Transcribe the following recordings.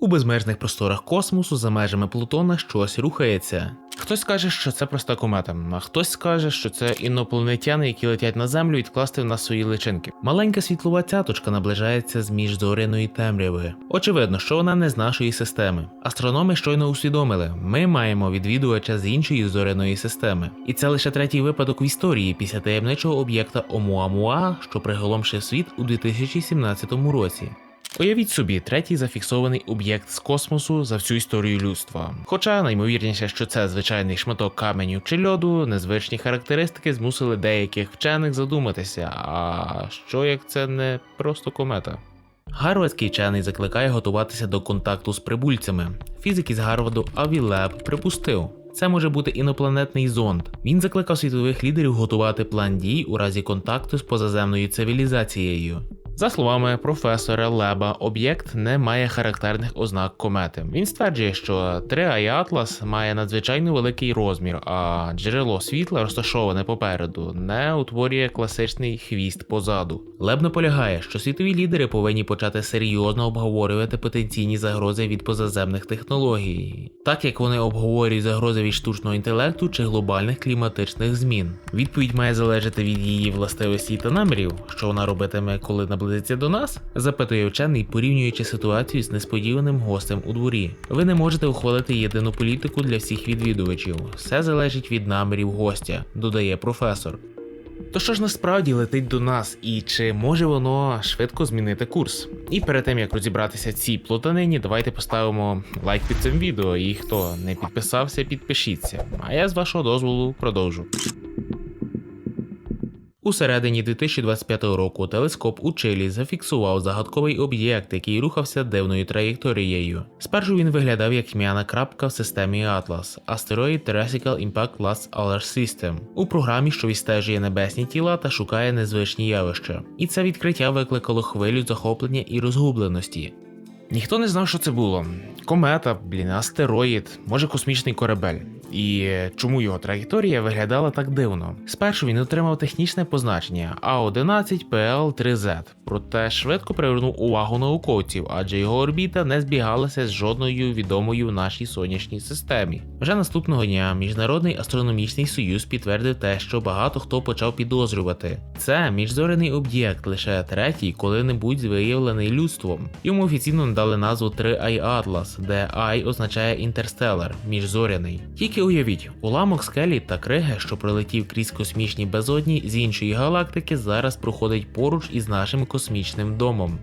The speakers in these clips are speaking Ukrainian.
У безмежних просторах космосу за межами Плутона щось рухається. Хтось каже, що це проста комета, а хтось скаже, що це інопланетяни, які летять на землю відкласти в нас свої личинки. Маленька світлова цяточка наближається з міжзоряної темряви. Очевидно, що вона не з нашої системи. Астрономи щойно усвідомили, ми маємо відвідувача з іншої зоряної системи. І це лише третій випадок в історії після таємничого об'єкта Омуамуа, що приголомшив світ у 2017 році. Уявіть собі, третій зафіксований об'єкт з космосу за всю історію людства. Хоча наймовірніше, що це звичайний шматок каменю чи льоду, незвичні характеристики змусили деяких вчених задуматися, а що як це не просто комета? Гарвардський вчений закликає готуватися до контакту з прибульцями. Фізик із Гарварду Аві Леб припустив. Це може бути інопланетний зонд. Він закликав світових лідерів готувати план дій у разі контакту з позаземною цивілізацією. За словами професора Леба, об'єкт не має характерних ознак комети. Він стверджує, що Триай Атлас має надзвичайно великий розмір, а джерело світла, розташоване попереду, не утворює класичний хвіст позаду. Леб наполягає, що світові лідери повинні почати серйозно обговорювати потенційні загрози від позаземних технологій, так як вони обговорюють загрози від штучного інтелекту чи глобальних кліматичних змін. Відповідь має залежати від її властивості та намірів, що вона робитиме, коли наблизиться до нас, запитує вчений, порівнюючи ситуацію з несподіваним гостем у дворі. Ви не можете ухвалити єдину політику для всіх відвідувачів. Все залежить від намірів гостя, додає професор. То що ж насправді летить до нас, і чи може воно швидко змінити курс? І перед тим як розібратися цій плутанині, давайте поставимо лайк під цим відео. І хто не підписався, підпишіться. А я з вашого дозволу продовжу. У середині 2025 року телескоп у Чилі зафіксував загадковий об'єкт, який рухався дивною траєкторією. Спершу він виглядав як тьмяна крапка в системі Atlas, астероїд Terrestrial Impact Last Alert System, у програмі, що відстежує небесні тіла та шукає незвичні явища. І це відкриття викликало хвилю захоплення і розгубленості. Ніхто не знав, що це було. Комета, блін, астероїд, може космічний корабель. І чому його траєкторія виглядала так дивно? Спершу він отримав технічне позначення А11PL3Z, проте швидко привернув увагу науковців, адже його орбіта не збігалася з жодною відомою в нашій сонячній системі. Вже наступного дня Міжнародний астрономічний союз підтвердив те, що багато хто почав підозрювати. Це міжзоряний об'єкт, лише третій, коли-небудь виявлений людством. Йому офіційно надали назву 3I Atlas, де I означає інтерстелар, міжзоряний. Тільки уявіть, уламок скелі та криги, що прилетів крізь космічні безодні з іншої галактики, зараз проходить поруч із нашим космічним домом.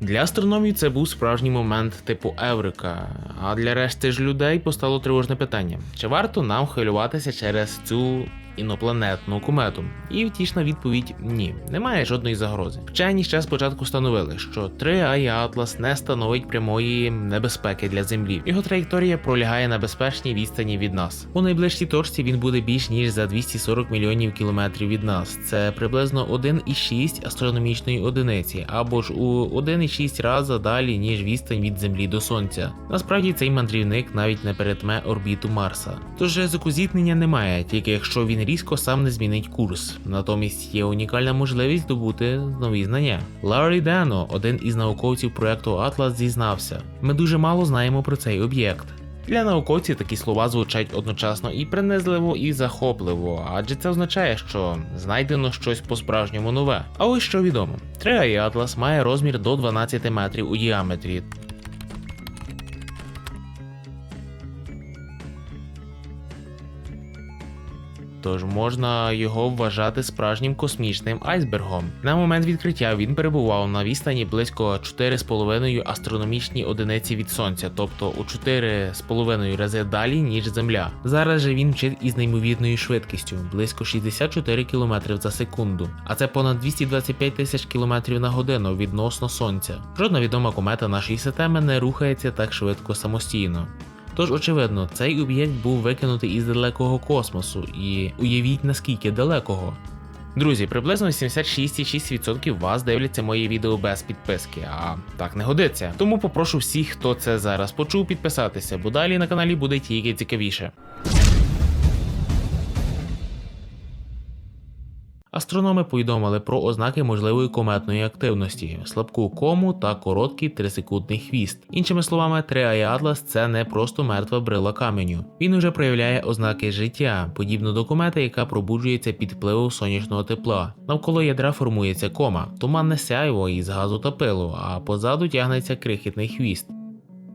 Для астрономів це був справжній момент типу Еврика, а для решти ж людей постало тривожне питання: чи варто нам хвилюватися через цю інопланетну комету? І втішна відповідь ні, немає жодної загрози. Вчені ще спочатку встановили, що 3I Atlas не становить прямої небезпеки для Землі. Його траєкторія пролягає на безпечній відстані від нас. У найближчій точці він буде більш ніж за 240 мільйонів кілометрів від нас. Це приблизно 1,6 астрономічної одиниці, або ж у 1,6 рази далі, ніж відстань від Землі до Сонця. Насправді цей мандрівник навіть не перетме орбіту Марса. Тож ризику зіткнення немає, тільки якщо він різко сам не змінить курс. Натомість є унікальна можливість здобути нові знання. Ларі Дено, один із науковців проекту Atlas, зізнався: ми дуже мало знаємо про цей об'єкт. Для науковців такі слова звучать одночасно і принизливо, і захопливо, адже це означає, що знайдено щось по-справжньому нове. А ось що відомо: Триай Атлас має розмір до 12 метрів у діаметрі. Тож можна його вважати справжнім космічним айсбергом. На момент відкриття він перебував на відстані близько 4,5 астрономічні одиниці від сонця, тобто у 4,5 рази далі, ніж Земля. Зараз же він мчить із неймовірною швидкістю близько 64 км за секунду, а це понад 225 тисяч км на годину відносно сонця. Жодна відома комета нашої системи не рухається так швидко самостійно. Тож, очевидно, цей об'єкт був викинутий із далекого космосу, і уявіть наскільки далекого. Друзі, приблизно 76,6% вас дивляться мої відео без підписки, а так не годиться. Тому попрошу всіх, хто це зараз почув, підписатися, бо далі на каналі буде тільки цікавіше. Астрономи повідомили про ознаки можливої кометної активності, слабку кому та короткий трисекундний хвіст. Іншими словами, Триай Атлас це не просто мертва брила каменю. Він уже проявляє ознаки життя, подібно до комети, яка пробуджується під впливом сонячного тепла. Навколо ядра формується кома, туманне сяйво із газу та пилу, а позаду тягнеться крихітний хвіст.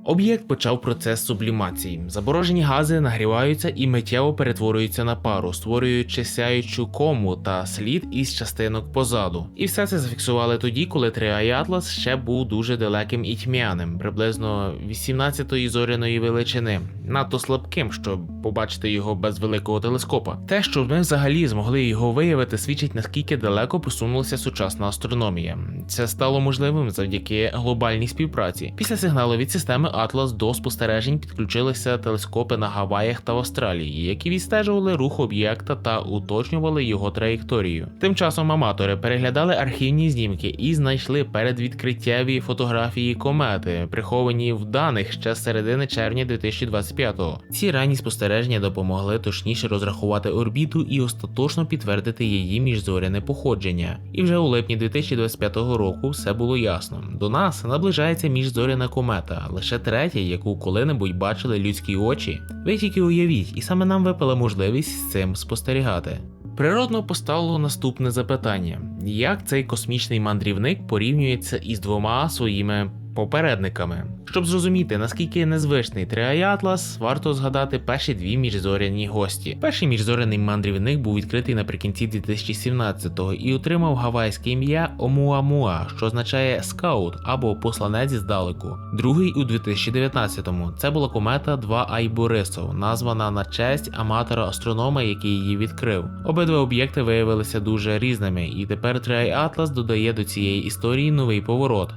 Об'єкт почав процес сублімації. Заборожені гази нагріваються і миттєво перетворюються на пару, створюючи сяючу кому та слід із частинок позаду. І все це зафіксували тоді, коли Триай Атлас ще був дуже далеким і тьмяним, приблизно 18-ї зоряної величини, надто слабким, щоб побачити його без великого телескопа. Те, що ми взагалі змогли його виявити, свідчить наскільки далеко посунулася сучасна астрономія. Це стало можливим завдяки глобальній співпраці. Після сигналу від системи Атлас до спостережень підключилися телескопи на Гаваях та Австралії, які відстежували рух об'єкта та уточнювали його траєкторію. Тим часом аматори переглядали архівні знімки і знайшли передвідкриттєві фотографії комети, приховані в даних ще з середини червня 2025-го. Ці ранні спостереження допомогли точніше розрахувати орбіту і остаточно підтвердити її міжзоряне походження. І вже у липні 2025 року все було ясно. До нас наближається міжзоряна комета, лише третя, яку коли-небудь бачили людські очі. Ви тільки уявіть, і саме нам випала можливість з цим спостерігати. Природно постало наступне запитання: як цей космічний мандрівник порівнюється із двома своїми попередниками? Щоб зрозуміти, наскільки незвичний Триай Атлас, варто згадати перші дві міжзоряні гості. Перший міжзоряний мандрівник був відкритий наприкінці 2017-го і отримав гавайське ім'я Омуамуа, що означає скаут або посланець здалеку. Другий у 2019-му це була комета 2 Ай Борисов, названа на честь аматора астронома, який її відкрив. Обидва об'єкти виявилися дуже різними, і тепер Триай Атлас додає до цієї історії новий поворот.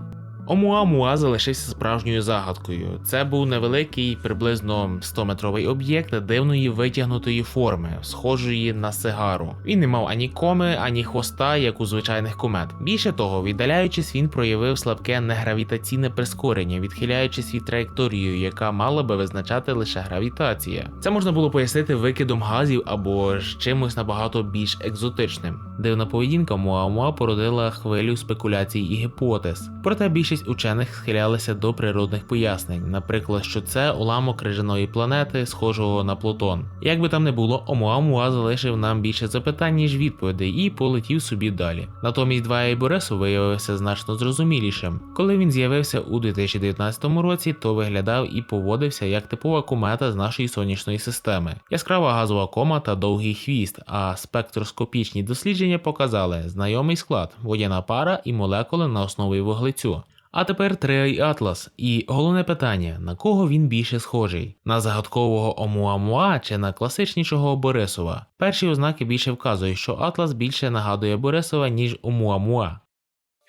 Омуамуа залишився справжньою загадкою. Це був невеликий, приблизно 100-метровий об'єкт дивної витягнутої форми, схожої на сигару. Він не мав ані коми, ані хвоста, як у звичайних комет. Більше того, віддаляючись, він проявив слабке негравітаційне прискорення, відхиляючись від траєкторію, яка мала би визначати лише гравітація. Це можна було пояснити викидом газів або ж чимось набагато більш екзотичним. Дивна поведінка Муамуа породила хвилю спекуляцій і гіпотез. Проте більшість учених схилялися до природних пояснень, наприклад, що це уламок крижаної планети, схожого на Плутон. Як би там не було, Омуамуа залишив нам більше запитань, ніж відповідей, і полетів собі далі. Натомість два Ейборесу виявився значно зрозумілішим. Коли він з'явився у 2019 році, то виглядав і поводився як типова комета з нашої сонячної системи. Яскрава газова кома та довгий хвіст, а спектроскопічні дослідження показали знайомий склад, водяна пара і молекули на основі вуглецю. А тепер Трей Атлас. І головне питання: на кого він більше схожий? На загадкового Омуамуа чи на класичнішого Борисова? Перші ознаки більше вказують, що Атлас більше нагадує Борисова, ніж Омуамуа.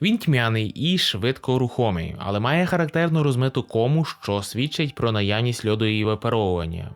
Він тьмяний і швидко рухомий, але має характерну розмиту кому, що свідчить про наявність льоду і випаровування.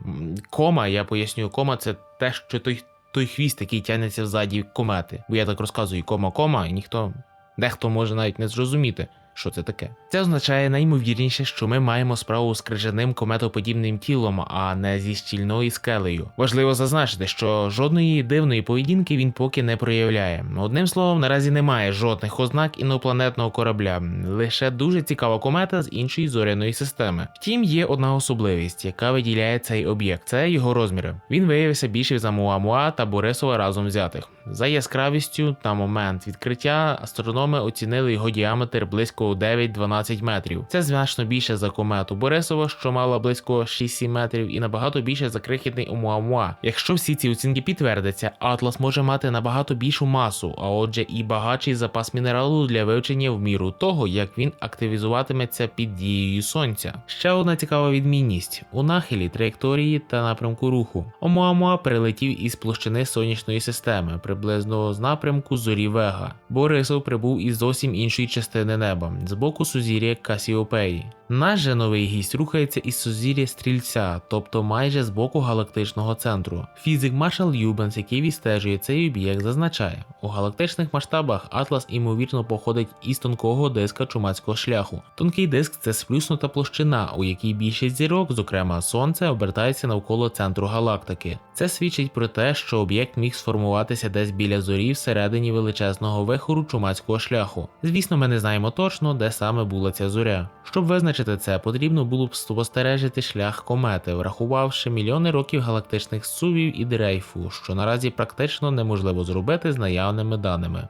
Кома, я поясню, кома це те, що той, той хвіст, який тягнеться взаді комети. Бо я так розказую кома-кома, і ніхто дехто може навіть не зрозуміти. Що це таке? Це означає найімовірніше, що ми маємо справу з крижаним кометоподібним тілом, а не зі щільною скелею. Важливо зазначити, що жодної дивної поведінки він поки не проявляє. Одним словом, наразі немає жодних ознак інопланетного корабля, лише дуже цікава комета з іншої зоряної системи. Втім, є одна особливість, яка виділяє цей об'єкт. Це його розміри. Він виявився більший за Муамуа та Борисова разом взятих. За яскравістю та момент відкриття астрономи оцінили його діаметр близько 9-12 метрів. Це значно більше за комету Борисова, що мала близько 6-7 метрів, і набагато більше за крихітний Оumuamua. Якщо всі ці оцінки підтвердяться, Атлас може мати набагато більшу масу, а отже, і багатший запас мінералу для вивчення в міру того, як він активізуватиметься під дією сонця. Ще одна цікава відмінність у нахилі траєкторії та напрямку руху. Оumuamua перелетів із площини сонячної системи, приблизно з напрямку зорі Вега. Борисов прибув із зовсім іншої частини неба, з боку сузір'я Касіопеї. Наш же новий гість рухається із сузір'я стрільця, тобто майже з боку галактичного центру. Фізик Маршал Юбенс, який відстежує цей об'єкт, зазначає, у галактичних масштабах Атлас імовірно походить із тонкого диска чумацького шляху. Тонкий диск це сплюснута площина, у якій більшість зірок, зокрема Сонце, обертається навколо центру галактики. Це свідчить про те, що об'єкт міг сформуватися десь десь біля зорі всередині величезного вихору чумацького шляху. Звісно, ми не знаємо точно, де саме була ця зоря. Щоб визначити це, потрібно було б спостережити шлях комети, врахувавши мільйони років галактичних сувів і дрейфу, що наразі практично неможливо зробити з наявними даними.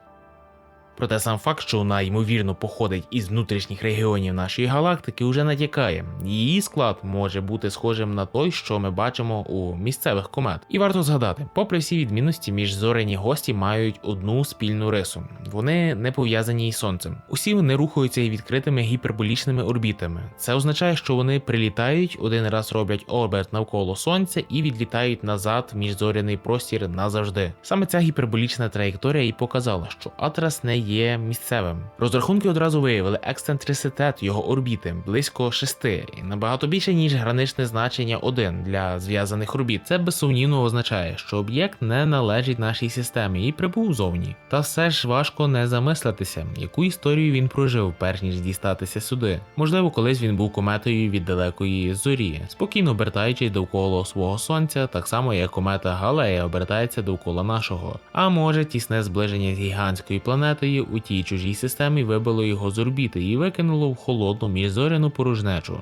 Проте сам факт, що вона ймовірно походить із внутрішніх регіонів нашої галактики, уже натякає. Її склад може бути схожим на той, що ми бачимо у місцевих комет. І варто згадати, попри всі відмінності, міжзоряні гості мають одну спільну рису. Вони не пов'язані із сонцем. Усі вони рухаються і відкритими гіперболічними орбітами. Це означає, що вони прилітають, один раз роблять орбит навколо сонця і відлітають назад в міжзоряний простір назавжди. Саме ця гіперболічна траєкторія і показала, що Атрас не є місцевим. Розрахунки одразу виявили ексцентриситет його орбіти близько 6, і набагато більше ніж граничне значення 1 для зв'язаних орбіт. Це безсумнівно означає, що об'єкт не належить нашій системі і прибув зовні. Та все ж важко не замислитися, яку історію він прожив, перш ніж дістатися сюди. Можливо, колись він був кометою від далекої зорі, спокійно обертаючись довкола свого сонця, так само як комета Галея обертається довкола нашого. А може, тісне зближення з гігантською планетою у тій чужій системі вибило його з орбіти і викинуло в холодну міжзоряну порожнечу.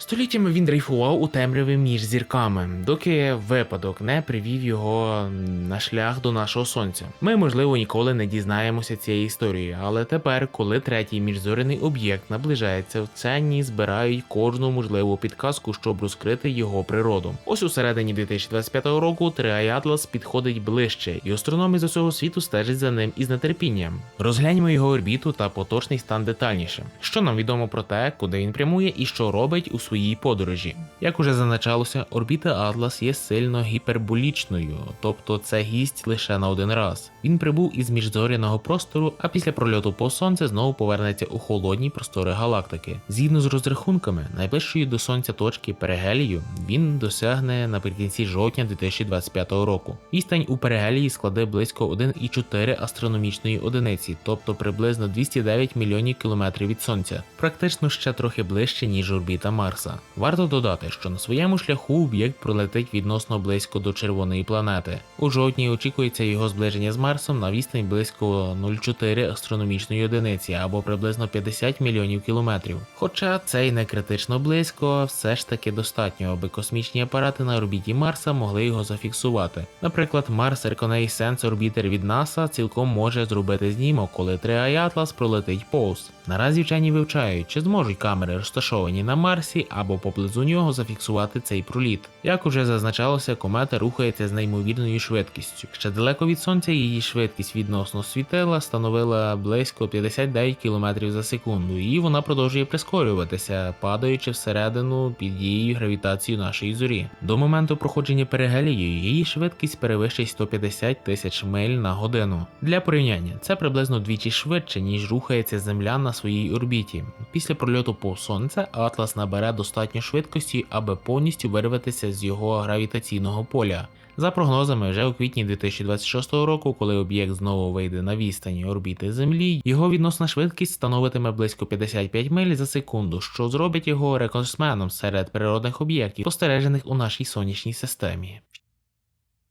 Століттями він дрейфував у темряві між зірками, доки випадок не привів його на шлях до нашого сонця. Ми, можливо, ніколи не дізнаємося цієї історії, але тепер, коли третій міжзоряний об'єкт наближається, вчені збирають кожну можливу підказку, щоб розкрити його природу. Ось у середині 2025 року Триай Атлас підходить ближче, і астрономи з усього світу стежать за ним із нетерпінням. Розгляньмо його орбіту та поточний стан детальніше. Що нам відомо про те, куди він прямує і що робить у своїй подорожі. Як уже зазначалося, орбіта Атлас є сильно гіперболічною, тобто це гість лише на один раз. Він прибув із міжзоряного простору, а після прольоту по сонце знову повернеться у холодні простори галактики. Згідно з розрахунками, найближчої до сонця точки Перигелію він досягне наприкінці жовтня 2025 року. Відстань у Перигелії складе близько 1,4 астрономічної одиниці, тобто приблизно 209 мільйонів кілометрів від сонця, практично ще трохи ближче ніж орбіта Марса. Варто додати, що на своєму шляху об'єкт пролетить відносно близько до червоної планети. У жовтні очікується його зближення з Марсом на відстань близько 0,4 астрономічної одиниці або приблизно 50 мільйонів кілометрів. Хоча це й не критично близько, все ж таки достатньо, аби космічні апарати на орбіті Марса могли його зафіксувати. Наприклад, Mars Reconnaissance Orbiter від NASA цілком може зробити знімок, коли Triai Atlas пролетить повз. Наразі вчені вивчають, чи зможуть камери, розташовані на Марсі або поблизу нього зафіксувати цей проліт. Як уже зазначалося, комета рухається з неймовірною швидкістю. Ще далеко від сонця її швидкість відносно світила становила близько 59 км за секунду, і вона продовжує прискорюватися, падаючи всередину під дією гравітації нашої зорі. До моменту проходження перигелією її швидкість перевищить 150 тисяч миль на годину. Для порівняння це приблизно двічі швидше, ніж рухається Земля на своїй орбіті. Після прольоту по сонце Атлас набере достатньо швидкості, аби повністю вирватися з його гравітаційного поля. За прогнозами, вже у квітні 2026 року, коли об'єкт знову вийде на відстані орбіти Землі, його відносна швидкість становитиме близько 55 миль за секунду, що зробить його рекордсменом серед природних об'єктів, спостережених у нашій сонячній системі.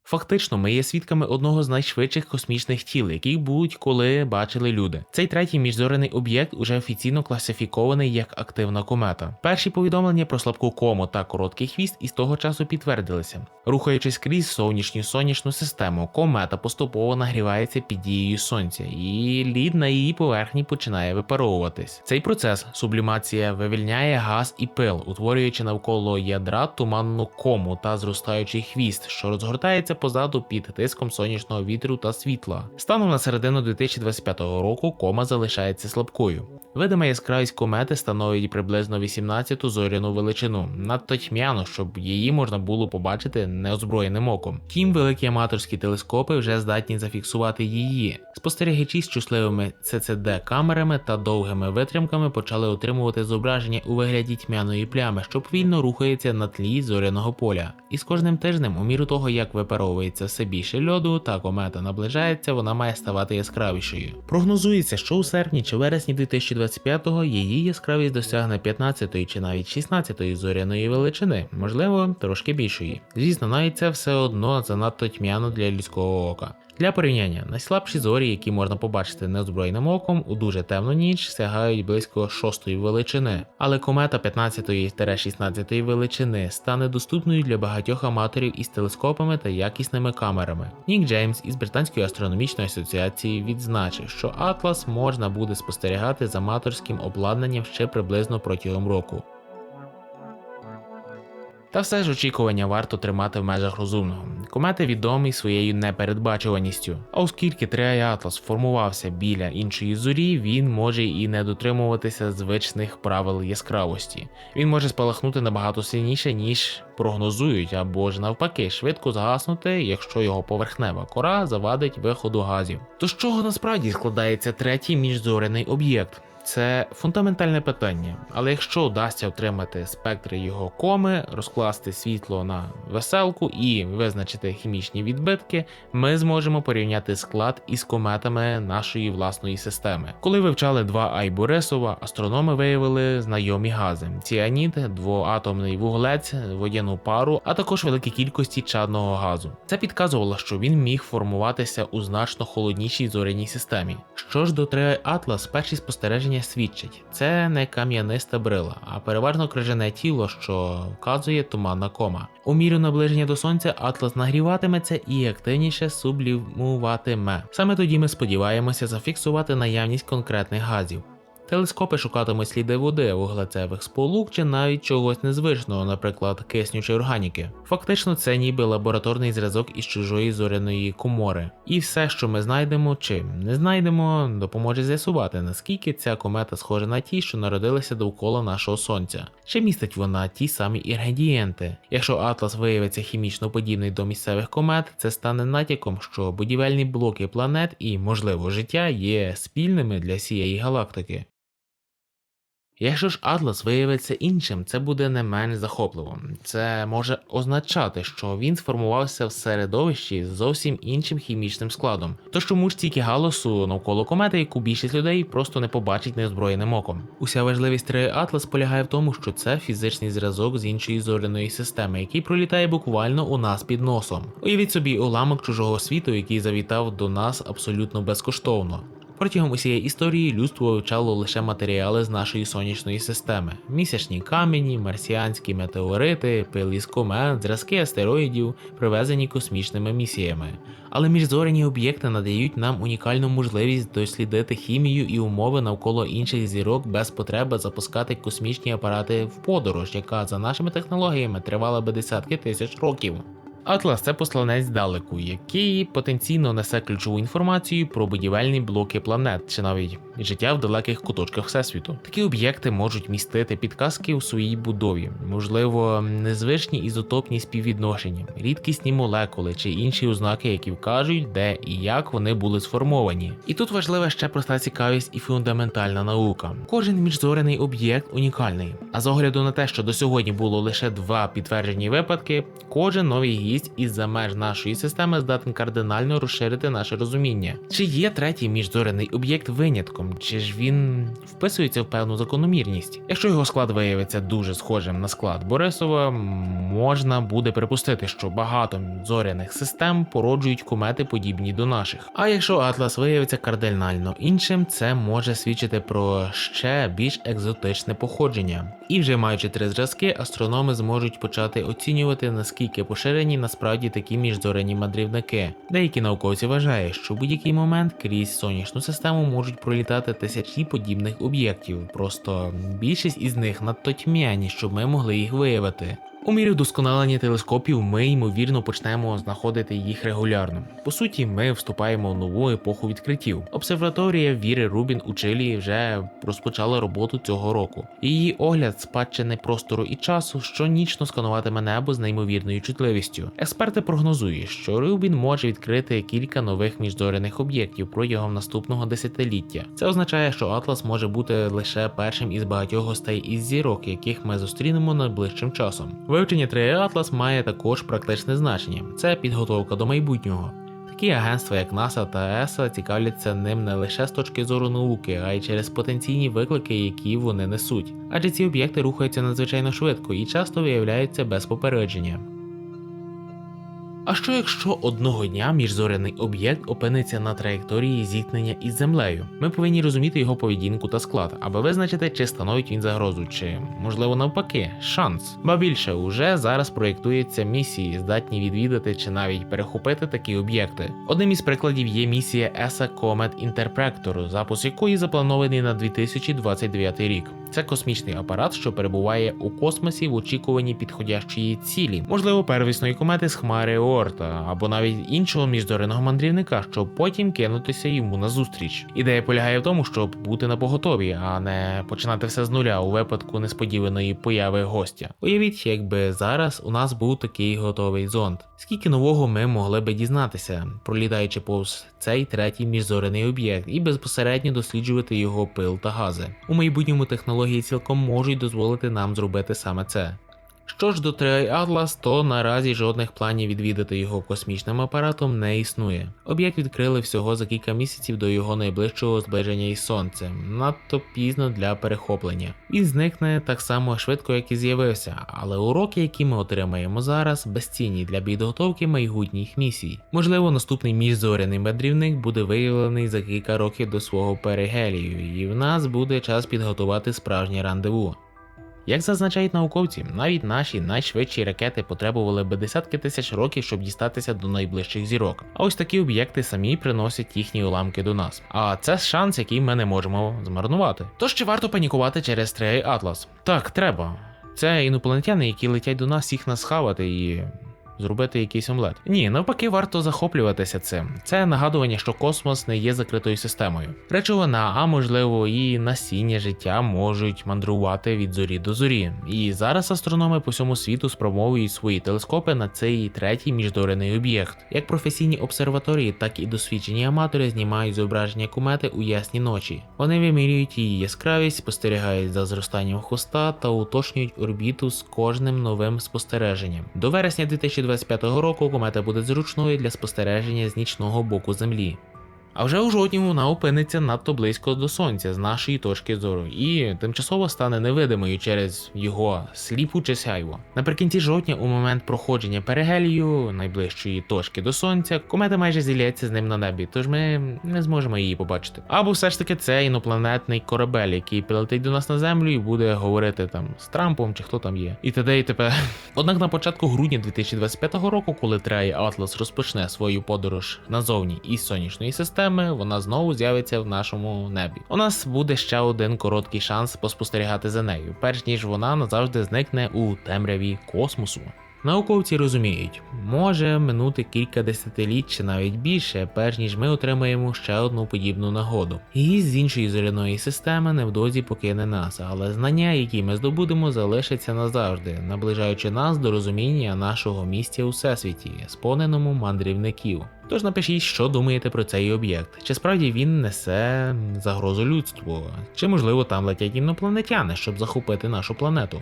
Фактично, ми є свідками одного з найшвидших космічних тіл, яких будь-коли бачили люди. Цей третій міжзоряний об'єкт уже офіційно класифікований як активна комета. Перші повідомлення про слабку кому та короткий хвіст із того часу підтвердилися. Рухаючись крізь сонячну сонячну систему, комета поступово нагрівається під дією сонця, і лід на її поверхні починає випаровуватись. Цей процес сублімація вивільняє газ і пил, утворюючи навколо ядра туманну кому та зростаючий хвіст, що розгортається позаду під тиском сонячного вітру та світла. Станом на середину 2025 року кома залишається слабкою. Видима яскравість комети становить приблизно 18-ту зоряну величину, надто тьмяно, щоб її можна було побачити неозброєним оком. Тім великі аматорські телескопи вже здатні зафіксувати її. Спостерігачі з чутливими CCD камерами та довгими витримками почали отримувати зображення у вигляді тьмяної плями, що повільно рухається на тлі зоряного поля. І з кожним тижнем, у міру того, як випаровується все більше льоду та комета наближається, вона має ставати яскравішою. Прогнозується, що у серпні чи вересні 2025 2025-го її яскравість досягне 15-ї чи навіть 16-ї зоряної величини, можливо, трошки більшої. Звісно, навіть це все одно занадто тьмяно для людського ока. Для порівняння, найслабші зорі, які можна побачити неозброєним оком у дуже темну ніч, сягають близько 6 величини, але комета 15-16 величини стане доступною для багатьох аматорів із телескопами та якісними камерами. Нік Джеймс із Британської астрономічної асоціації відзначив, що Атлас можна буде спостерігати з аматорським обладнанням ще приблизно протягом року. Та все ж очікування варто тримати в межах розумного. Комети відомі своєю непередбачуваністю. А оскільки Триай Атлас формувався біля іншої зорі, він може і не дотримуватися звичних правил яскравості. Він може спалахнути набагато сильніше, ніж прогнозують, або ж навпаки, швидко згаснути, якщо його поверхнева кора завадить виходу газів. То з чого насправді складається третій міжзоряний об'єкт? Це фундаментальне питання, але якщо вдасться отримати спектри його коми, розкласти світло на веселку і визначити хімічні відбитки, ми зможемо порівняти склад із кометами нашої власної системи. Коли вивчали два Ай Борисова, астрономи виявили знайомі гази: ціаніт, двоатомний вуглець, водяну пару, а також великі кількості чадного газу. Це підказувало, що він міг формуватися у значно холоднішій зоряній системі. Що ж до Триай Атлас, перші спостереження свідчать, це не кам'яниста брила, а переважно крижане тіло, що вказує туманна кома. У міру наближення до сонця Атлас нагріватиметься і активніше сублімуватиме. Саме тоді ми сподіваємося зафіксувати наявність конкретних газів. Телескопи шукатимуть сліди води, вуглецевих сполук чи навіть чогось незвичного, наприклад, кисню чи органіки. Фактично, це ніби лабораторний зразок із чужої зоряної комори. І все, що ми знайдемо чи не знайдемо, допоможе з'ясувати, наскільки ця комета схожа на ті, що народилися довкола нашого сонця. Чи містить вона ті самі інгредієнти? Якщо Атлас виявиться хімічно подібний до місцевих комет, це стане натяком, що будівельні блоки планет і, можливо, життя є спільними для всієї галактики. Якщо ж Атлас виявиться іншим, це буде не менш захопливо. Це може означати, що він сформувався в середовищі з зовсім іншим хімічним складом. Тож чому ж стільки галасу навколо комети, яку більшість людей просто не побачить неозброєним оком. Уся важливість Триї Атлас полягає в тому, що це фізичний зразок з іншої зоряної системи, який пролітає буквально у нас під носом. Уявіть собі уламок чужого світу, який завітав до нас абсолютно безкоштовно. Протягом усієї історії людство вивчало лише матеріали з нашої сонячної системи: місячні камені, марсіанські метеорити, пили з комет, зразки астероїдів, привезені космічними місіями. Але міжзоряні об'єкти надають нам унікальну можливість дослідити хімію і умови навколо інших зірок без потреби запускати космічні апарати в подорож, яка за нашими технологіями тривала би десятки тисяч років. Атлас це посланець далеку, який потенційно несе ключову інформацію про будівельні блоки планет чи навіть життя в далеких куточках всесвіту. Такі об'єкти можуть містити підказки у своїй будові, можливо, незвичні ізотопні співвідношення, рідкісні молекули чи інші ознаки, які вкажуть, де і як вони були сформовані. І тут важлива ще проста цікавість і фундаментальна наука. Кожен міжзоряний об'єкт унікальний. А з огляду на те, що до сьогодні було лише два підтверджені випадки, кожен новий гість із-за меж нашої системи здатен кардинально розширити наше розуміння. Чи є третій міжзоряний об'єкт винятком, чи ж він вписується в певну закономірність? Якщо його склад виявиться дуже схожим на склад Борисова, можна буде припустити, що багато зоряних систем породжують комети подібні до наших. А якщо Атлас виявиться кардинально іншим, це може свідчити про ще більш екзотичне походження. І вже маючи три зразки, астрономи зможуть почати оцінювати наскільки поширені насправді такі міжзоряні мандрівники. Деякі науковці вважають, що в будь-який момент крізь сонячну систему можуть пролітати тисячі подібних об'єктів, просто більшість із них надто тьмяні, щоб ми могли їх виявити. У мірі вдосконалення телескопів ми ймовірно почнемо знаходити їх регулярно. По суті, ми вступаємо в нову епоху відкриттів. Обсерваторія Віри Рубін у Чилі вже розпочала роботу цього року. Її огляд спадщини простору і часу щонічно скануватиме небо з неймовірною чутливістю. Експерти прогнозують, що Рубін може відкрити кілька нових міжзоряних об'єктів протягом наступного десятиліття. Це означає, що Атлас може бути лише першим із багатьох гостей із зірок, яких ми зустрінемо найближчим часом. Вивчення Триатлас має також практичне значення це підготовка до майбутнього. Такі агентства, як НАСА та ЕСА, цікавляться ним не лише з точки зору науки, а й через потенційні виклики, які вони несуть. Адже ці об'єкти рухаються надзвичайно швидко і часто виявляються без попередження. А що якщо одного дня міжзоряний об'єкт опиниться на траєкторії зіткнення із землею? Ми повинні розуміти його поведінку та склад, аби визначити, чи становить він загрозу, чи можливо навпаки, шанс. Ба більше уже зараз проєктуються місії, здатні відвідати чи навіть перехопити такі об'єкти. Одним із прикладів є місія ESA Comet Interpretor, запуск якої запланований на 2029 рік. Це космічний апарат, що перебуває у космосі в очікуванні підходящої цілі, можливо, первісної комети з хмари Оорта, або навіть іншого міжзоряного мандрівника, щоб потім кинутися йому назустріч. Ідея полягає в тому, щоб бути на поготові, а не починати все з нуля у випадку несподіваної появи гостя. Уявіть, якби зараз у нас був такий готовий зонд. Скільки нового ми могли би дізнатися, пролітаючи повз цей третій міжзоряний об'єкт і безпосередньо досліджувати його пил та гази. У майбутньому технології цілком можуть дозволити нам зробити саме це. Що ж до Trial Atlas, то наразі жодних планів відвідати його космічним апаратом не існує. Об'єкт відкрили всього за кілька місяців до його найближчого зближення із сонцем, надто пізно для перехоплення. Він зникне так само швидко, як і з'явився, але уроки, які ми отримаємо зараз, безцінні для підготовки майбутніх місій. Можливо, наступний міжзоряний мандрівник буде виявлений за кілька років до свого перигелію, і в нас буде час підготувати справжнє рандеву. Як зазначають науковці, навіть наші найшвидші ракети потребували би десятки тисяч років, щоб дістатися до найближчих зірок. А ось такі об'єкти самі приносять їхні уламки до нас. А це шанс, який ми не можемо змарнувати. Тож чи варто панікувати через Трей Атлас? Так, треба. Це інопланетяни, які летять до нас їх нас схавати і. Зробити якийсь омлет. Ні, навпаки, варто захоплюватися цим. Це нагадування, що космос не є закритою системою. Речовина, а можливо, і насіння життя можуть мандрувати від зорі до зорі. І зараз астрономи по всьому світу спромовують свої телескопи на цей третій міждорений об'єкт. Як професійні обсерваторії, так і досвідчені аматори знімають зображення комети у ясні ночі. Вони вимірюють її яскравість, спостерігають за зростанням хвоста та уточнюють орбіту з кожним новим спостереженням. До вересня 2025 року комета буде зручною для спостереження з нічного боку Землі. А вже у жовтні вона опиниться надто близько до сонця з нашої точки зору і тимчасово стане невидимою через його сліпуче сяйво. Наприкінці жовтня, у момент проходження перигелію найближчої точки до сонця, комета майже зілється з ним на небі, тож ми не зможемо її побачити. Або все ж таки це інопланетний корабель, який прилетить до нас на землю і буде говорити там з Трампом чи хто там є. І т.д. і т.п. Однак на початку грудня 2025 року, коли Трей Атлас розпочне свою подорож назовні із сонячної системи, вона знову з'явиться в нашому небі. У нас буде ще один короткий шанс поспостерігати за нею, перш ніж вона назавжди зникне у темряві космосу. Науковці розуміють, може минути кілька десятиліть чи навіть більше, перш ніж ми отримаємо ще одну подібну нагоду. І з іншої зоряної системи невдовзі покине нас, але знання, які ми здобудемо, залишаться назавжди, наближаючи нас до розуміння нашого місця у всесвіті, сповненому мандрівників. Тож напишіть, що думаєте про цей об'єкт. Чи справді він несе загрозу людству, чи можливо там летять інопланетяни, щоб захопити нашу планету.